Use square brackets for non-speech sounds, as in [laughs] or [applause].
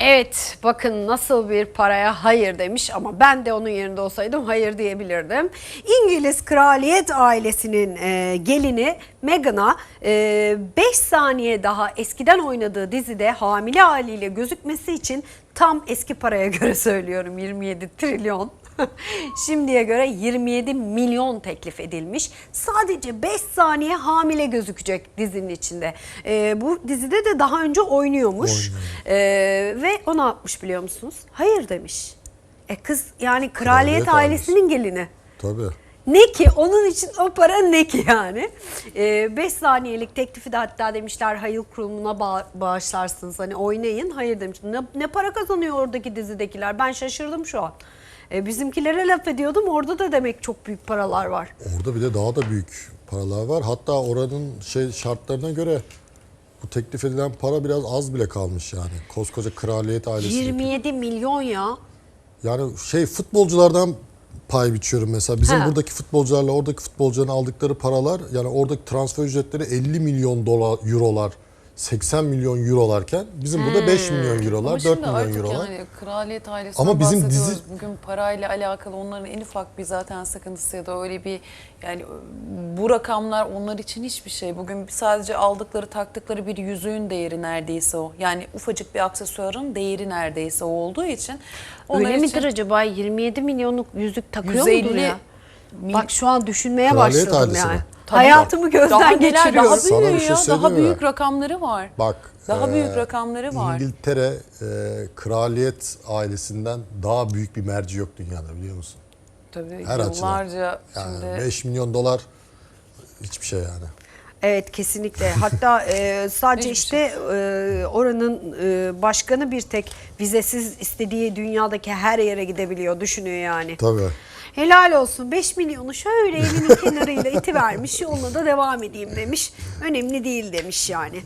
Evet bakın nasıl bir paraya hayır demiş ama ben de onun yerinde olsaydım hayır diyebilirdim. İngiliz kraliyet ailesinin e, gelini Meghan'a 5 saniye daha eskiden oynadığı dizide hamile haliyle gözükmesi için tam eski paraya [laughs] göre söylüyorum 27 trilyon. [laughs] Şimdiye göre 27 milyon teklif edilmiş. Sadece 5 saniye hamile gözükecek dizinin içinde. E, bu dizide de daha önce oynuyormuş. E, ve o ne yapmış biliyor musunuz? Hayır demiş. E kız yani kraliyet, Kraliyet ailesinin gelini. Tabii. Ne ki onun için o para ne ki yani? 5 saniyelik teklifi de hatta demişler hayır kurumuna ba- bağışlarsınız hani oynayın. Hayır demiş. Ne, ne para kazanıyor oradaki dizidekiler? Ben şaşırdım şu an. E, bizimkilere laf ediyordum orada da demek çok büyük paralar var. Orada bir de daha da büyük paralar var. Hatta oranın şey şartlarına göre bu teklif edilen para biraz az bile kalmış yani. Koskoca kraliyet ailesi. 27 milyon ya. Yani şey futbolculardan pay biçiyorum mesela. Bizim Ha. buradaki futbolcularla oradaki futbolcuların aldıkları paralar yani oradaki transfer ücretleri 50 milyon dolar, eurolar, 80 milyon eurolarken bizim burada 5 milyon Ama eurolar, 4 şimdi milyon artık eurolar. yani kraliyet ailesinden Ama bizim bahsediyoruz. dizi- Bugün parayla alakalı onların en ufak bir zaten sıkıntısı ya da öyle bir yani bu rakamlar onlar için hiçbir şey. Bugün sadece aldıkları taktıkları bir yüzüğün değeri neredeyse o. Yani ufacık bir aksesuarın değeri neredeyse o olduğu için. onlar Öyle için midir acaba 27 milyonluk yüzük takıyor 150 mudur ya? mil- Bak şu an düşünmeye Kraliyet başladım ailesi yani. mi? Tabii. Hayatımı daha gözden neler, geçiriyorum. Daha Sana bir şey söyleyeyim daha mi? büyük rakamları var. Bak. Daha büyük eee, rakamları var. İngiltere eee, kraliyet ailesinden daha büyük bir merci yok dünyada biliyor musun? Tabii Her açıdan. yıllarca Yani şimdi 5 milyon dolar hiçbir şey yani. Evet kesinlikle. Hatta e, sadece işte e, oranın e, başkanı bir tek vizesiz istediği dünyadaki her yere gidebiliyor düşünüyor yani. Tabii. Helal olsun 5 milyonu şöyle evinin [laughs] kenarıyla iti vermiş yoluna da devam edeyim demiş. Önemli değil demiş yani.